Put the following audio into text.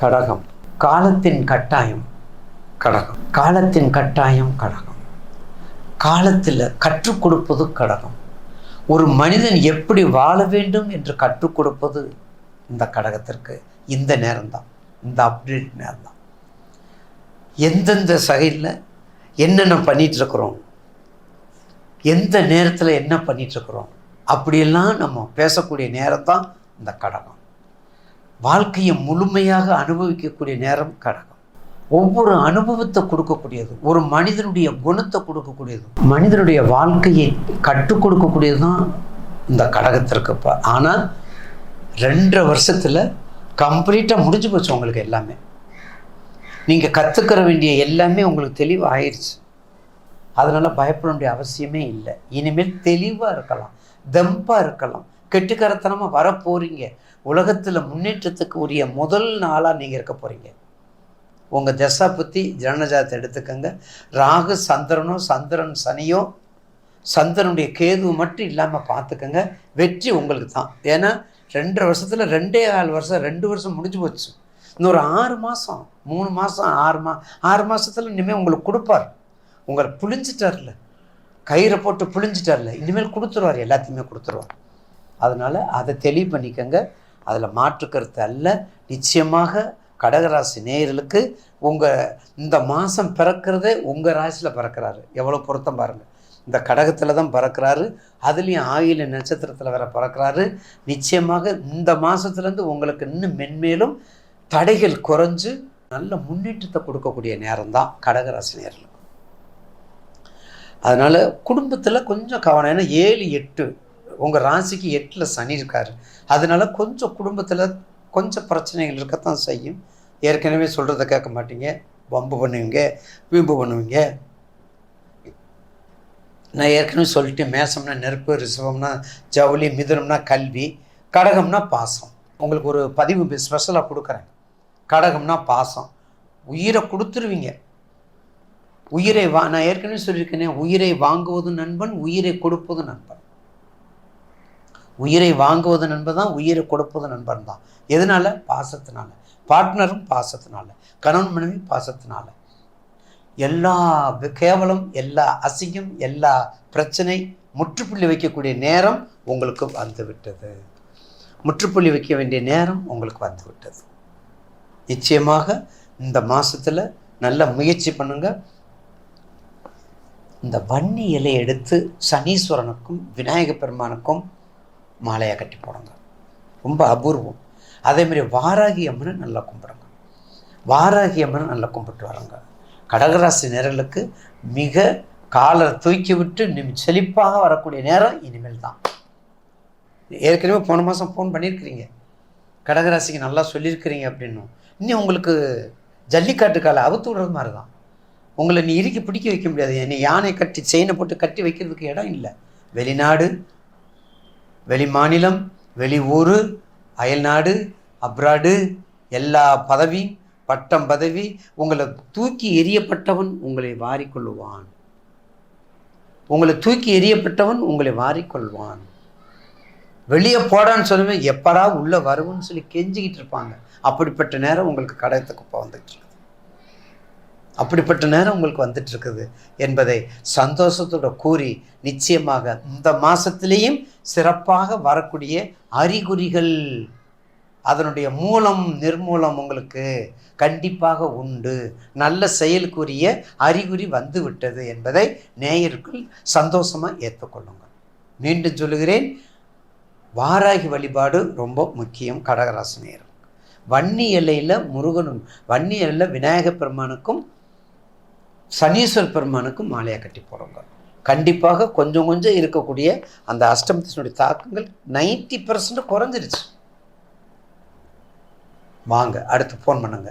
கடகம். காலத்தின் கட்டாயம் கடகம். காலத்தின் கட்டாயம் கடகம். காலத்தில் கற்றுக் கொடுப்பது கடகம். ஒரு மனிதன் எப்படி வாழ வேண்டும் என்று கற்றுக் கொடுப்பது இந்த கடகத்திற்கு இந்த நேரம்தான். இந்த அப்டேட் நேரம்தான். எந்தெந்த சகையில் என்னென்ன பண்ணிட்டு இருக்கிறோம் எந்த நேரத்தில் என்ன பண்ணிட்டு இருக்கிறோம் அப்படியெல்லாம் நம்ம பேசக்கூடிய நேரம் தான் இந்த கடகம். வாழ்க்கையை முழுமையாக அனுபவிக்கக்கூடிய நேரம் கடகம். ஒவ்வொரு அனுபவத்தை கொடுக்கக்கூடியது ஒரு மனிதனுடைய குணத்தை கொடுக்கக்கூடியது மனிதனுடைய வாழ்க்கையை கற்றுக் கொடுக்கக்கூடியது தான் இந்த கடகத்திற்கு இப்போ. ஆனால் ரெண்டரை வருஷத்தில் கம்ப்ளீட்டாக முடிஞ்சு போச்சு உங்களுக்கு எல்லாமே. நீங்கள் கற்றுக்கிற வேண்டிய எல்லாமே உங்களுக்கு தெளிவாக ஆயிடுச்சு அதனால் பயப்பட வேண்டிய அவசியமே இல்லை. இனிமேல் தெளிவாக இருக்கலாம் தெம்பாக இருக்கலாம். கெட்டுக்கரத்தனமாக வரப்போகிறீங்க உலகத்தில் முன்னேற்றத்துக்கு உரிய முதல் நாளாக நீங்கள் இருக்க போகிறீங்க உங்கள் தசா புத்தி ஜனனஜாத்தை எடுத்துக்கோங்க. ராகு சந்திரனோ சந்திரன் சனியோ சந்திரனுடைய கேது மட்டும் இல்லாமல் பார்த்துக்கோங்க வெற்றி உங்களுக்கு தான். ஏன்னா ரெண்டரை வருஷத்தில் ரெண்டே ஆறு வருஷம் ரெண்டு வருஷம் முடிஞ்சு போச்சு. இன்னொரு ஆறு மாதம் மூணு மாதம் ஆறு மா ஆறு மாதத்தில் இனிமேல் உங்களுக்கு கொடுப்பார். உங்களை புளிஞ்சிட்டார்ல கயிறை போட்டு புளிஞ்சிட்டார்ல இனிமேல் கொடுத்துருவார் எல்லாத்தையுமே கொடுத்துருவார். அதனால் அதை தெளிவு பண்ணிக்கங்க. அதில் மாற்று கருத்து அல்ல. நிச்சயமாக கடகராசி நேயர்களுக்கு உங்கள் இந்த மாதம் பிறக்கிறதே உங்கள் ராசியில் பிறக்கிறாரு. எவ்வளோ பொருத்தம் பாருங்கள் இந்த கடகத்தில் தான் பிறக்கிறாரு. அதுலேயும் ஆயில நட்சத்திரத்தில் வேற பிறக்கிறாரு. நிச்சயமாக இந்த மாதத்துலேருந்து உங்களுக்கு இன்னும் மென்மேலும் தடைகள் குறைஞ்சு நல்ல முன்னேற்றத்தை கொடுக்கக்கூடிய நேரம் தான் கடகராசி நேர்களுக்கு அதனால் குடும்பத்தில் கொஞ்சம் கவனம். ஏன்னா ஏழு எட்டு உங்கள் ராசிக்கு எட்டில் சனி இருக்கார். அதனால கொஞ்சம் குடும்பத்தில் கொஞ்சம் பிரச்சனைகள் இருக்கத்தான் செய்யும். ஏற்கனவே சொல்கிறத கேட்க மாட்டீங்க. வம்பு பண்ணுவீங்க வீம்பு பண்ணுவீங்க. நான் ஏற்கனவே சொல்லிட்டு மேசம்னா நெருப்பு ரிசவம்னா ஜவுளி மிதுனம்னா கல்வி கடகம்னா பாசம். உங்களுக்கு ஒரு பதிவு ஸ்பெஷலாக கொடுக்குறேன். கடகம்னா பாசம். உயிரை கொடுத்துருவீங்க. உயிரை வா நான் ஏற்கனவே சொல்லியிருக்கேனே உயிரை வாங்குவது நண்பன் உயிரை கொடுப்பது நண்பன். உயிரை வாங்குவது நண்பன் தான் உயிரை கொடுப்பது நண்பன் தான் எதனால? பாசத்தினால. பார்ட்னரும் பாசத்தினால. கணவன் மனைவி பாசத்தினால. எல்லா கேவலம் எல்லா அசிங்கம் எல்லா பிரச்சனை முற்றுப்புள்ளி வைக்கக்கூடிய நேரம் உங்களுக்கு வந்துவிட்டது. முற்றுப்புள்ளி வைக்க வேண்டிய நேரம் உங்களுக்கு வந்துவிட்டது. நிச்சயமாக இந்த மாதத்தில் நல்ல முயற்சி பண்ணுங்க. இந்த வன்னி இலையை எடுத்து சனீஸ்வரனுக்கும் விநாயகப் பெருமானுக்கும் மாலையாக கட்டி போடுங்க. ரொம்ப அபூர்வம். அதே மாதிரி வாராகி அம்மனை நல்லா கும்பிடுங்க. வாராகி அம்மனை நல்லா கும்பிட்டு வரங்க. கடகராசி நேரங்களுக்கு மிக காலை தூக்கி விட்டு நிம் செழிப்பாக வரக்கூடிய நேரம் இனிமேல் தான். ஏற்கனவே போன மாதம் ஃபோன் பண்ணியிருக்கிறீங்க. கடகராசிக்கு நல்லா சொல்லியிருக்கிறீங்க அப்படின்னும் இன்னும் உங்களுக்கு ஜல்லிக்காட்டு காலை அவுத்து விடுறது மாதிரி தான். உங்களை நீ இறுக்கி பிடிக்க வைக்க முடியாது. என்னை யானை கட்டி செயினை போட்டு கட்டி வைக்கிறதுக்கு இடம் இல்லை. வெளிநாடு வெளி மாநிலம் வெளி ஊர் அயல்நாடு அப்ராடு எல்லா பதவி பட்டம் பதவி உங்களை தூக்கி எரியப்பட்டவன் உங்களை வாரிக்கொள்ளுவான். உங்களை தூக்கி எறியப்பட்டவன் உங்களை வாரிக்கொள்வான். வெளியே போடான்னு சொல்லுவேன் எப்படா உள்ளே வருவோன்னு சொல்லி கெஞ்சிக்கிட்டு இருப்பாங்க. அப்படிப்பட்ட நேரம் உங்களுக்கு கடத்துக்கு இப்போ வந்துச்சு அப்படிப்பட்ட நேரம் உங்களுக்கு வந்துட்டு இருக்குது என்பதை சந்தோஷத்தோட கூறி நிச்சயமாக இந்த மாதத்துலேயும் சிறப்பாக வரக்கூடிய அறிகுறிகள் அதனுடைய மூலம் நிர்மூலம் உங்களுக்கு கண்டிப்பாக உண்டு. நல்ல செயலுக்குரிய அறிகுறி வந்து விட்டது என்பதை நேயருக்குள் சந்தோஷமாக ஏற்றுக்கொள்ளுங்கள். மீண்டும் சொல்லுகிறேன் வாராகி வழிபாடு ரொம்ப முக்கியம் கடகராசி நேரம் வன்னி எல்லையில் முருகனும் வன்னி எல்லையில் விநாயகப் பெருமானுக்கும் சனீஸ்வர பெருமானுக்கும் மாலையாக கட்டி போகிறோங்க கண்டிப்பாக கொஞ்சம் கொஞ்சம் இருக்கக்கூடிய அந்த அஷ்டமத்தினுடைய தாக்கங்கள் நைன்டி பர்சன்ட் குறைஞ்சிருச்சு. வாங்க அடுத்து ஃபோன் பண்ணுங்க.